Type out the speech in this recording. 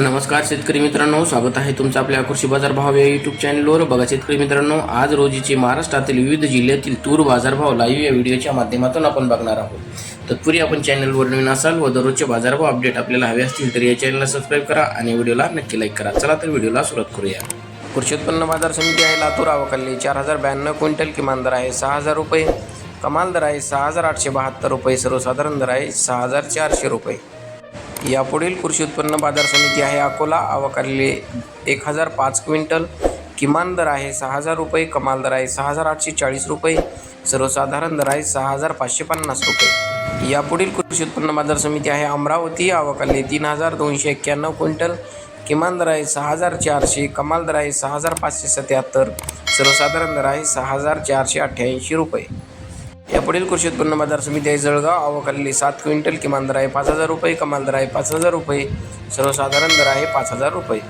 नमस्कार शेतकरी मित्रांनो स्वागत आहे तुमचं आपल्या कृषी बाजार भाव या युट्यूब चॅनलवर बघा शेतकरी मित्रांनो आज रोजीचे महाराष्ट्रातील विविध जिल्ह्यातील तूर बाजारभाव लाईव्ह या व्हिडिओच्या माध्यमातून आपण बघणार आहोत. तत्पूर्वी आपण चॅनलवर नवीन असाल व दररोजचे बाजारभाव अपडेट आपल्याला हवे असतील तर या चॅनलला सबस्क्राईब करा आणि व्हिडिओला नक्की लाईक करा. चला तर व्हिडिओला सुरुवात करूया. कृषी उत्पन्न बाजार समिती आहे लातूर आवकाली चार हजार ब्याण्णव क्विंटल किमान दर आहे सहा हजार रुपये कमाल दर आहे सहा हजार आठशे बहात्तर रुपये सर्वसाधारण दर आहे सहा हजार चारशे रुपये. यापुढील कृषी उत्पन्न बाजार समिती आहे अकोला. अवकारले एक हजार पाच क्विंटल. किमान दर आहे सहा हजार रुपये कमाल दर आहे सहा हजार आठशे चाळीस रुपये. सर्वसाधारण दर आहे सहा हजार पाचशे पन्नास रुपये. यापुढील कृषी उत्पन्न बाजार समिती आहे अमरावती. आवकारले तीन हजार दोनशे एक्क्याण्णव क्विंटल. किमान दर आहे सहा हजार चारशे कमाल दर आहे सहा हजार पाचशे सत्याहत्तर. सर्वसाधारण दर आहे सहा हजार चारशे अठ्ठ्याऐंशी रुपये. यापुढील कृषी उत्पन्न बाजार समिती आहे जळगाव. आवकालेली सात क्विंटल किमान दर आहे पाच हजार रुपये कमाल दर आहे पाच हजार रुपये. सर्वसाधारण दर आहे पाच हजार रुपये.